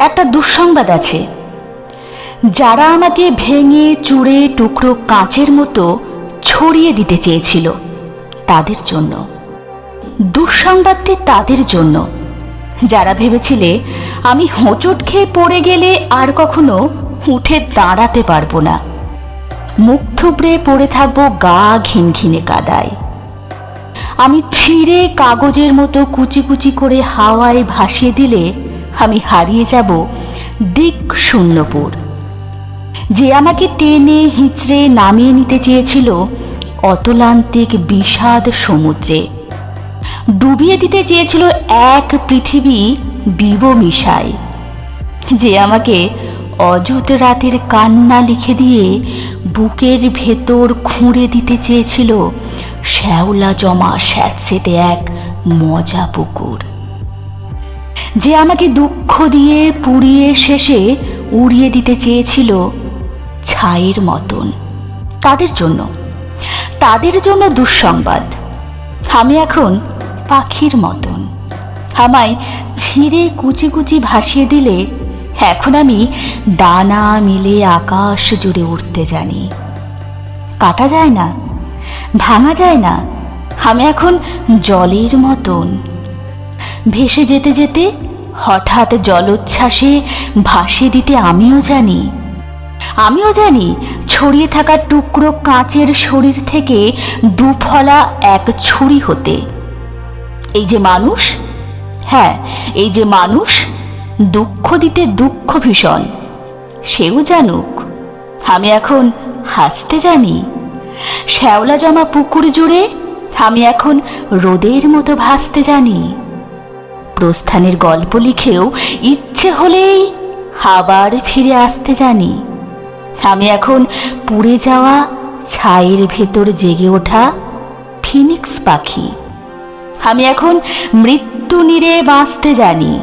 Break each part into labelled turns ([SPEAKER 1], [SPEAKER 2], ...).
[SPEAKER 1] একটা দুঃসংবাদ আছে। যারা আমাকে ভেঙে, চুড়ে, টুকরো কাঁচের মতো ছড়িয়ে দিতে চেয়েছিল, তাদের জন্য। দুঃসংবাদটি তাদের জন্য। যারা ভেবেছিলে আমি হোঁচট খেয়ে পড়ে গেলে আর কখনো উঠে দাঁড়াতে পারব না, মুখ থুবড়ে পড়ে থাকব গা ঘিনঘিনে কাদায়। আমি ছিঁড়ে কাগজের মতো কুচি কুচি করে হাওয়ায় ভাসিয়ে দিলে আমি হারিয়ে যাব দিক শূন্যপুর। যে আমাকে টেনে হিঁচড়ে নামিয়ে নিতে চেয়েছিল অতলান্তিক বিষাদ সমুদ্রে। ডুবিয়ে দিতে চেয়েছিল এক পৃথিবী বিব মিশায় যে আমাকে অযুত রাতের কান্না লিখে দিয়ে বুকের ভেতর খুঁড়ে দিতে চেয়েছিল শ্যাওলা জমা স্যাঁতসেতে এক মজা পুকুর। যে আমাকে দুঃখ দিয়ে পুড়িয়ে শেষে উড়িয়ে দিতে চেয়েছিল ছাইয়ের মতন। তাদের জন্য। তাদের জন্য দুঃসংবাদ। আমি এখন পাখির মতন। আমায় ছিঁড়ে কুচি কুচি ভাসিয়ে দিলে এখন আমি ডানা মিলে আকাশ জুড়ে উঠতে জানি। কাটা যায় না, ভাঙা যায় না। আমি এখন জলের মতন। ভেসে যেতে যেতে হঠাৎ জলোচ্ছ্বাসে ভাসিয়ে দিতে আমিও জানি। আমিও জানি ছড়িয়ে থাকা টুকরো কাঁচের শরীর থেকে দুফলা এক ছুরি হতে। এই যে মানুষ হ্যাঁ এই যে মানুষ, দুঃখ দিতে দুঃখ ভীষণ, সেও জানুক। আমি এখন হাসতে জানি, শ্যাওলা জমা পুকুর জুড়ে আমি এখন রোদের মতো ভাসতে জানি। প্রস্থানের গল্প লিখেও ইচ্ছে হলেই আবার ফিরে আসতে জানি। আমি এখন পুড়ে যাওয়া ছাইয়ের ভেতর জেগে ওঠা ফিনিক্স পাখি। আমি এখন মৃত্যু নিরে বাঁচতে জানি।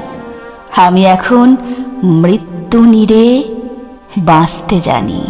[SPEAKER 1] আমি এখন মৃত্যু নিরে বাঁচতে জানি।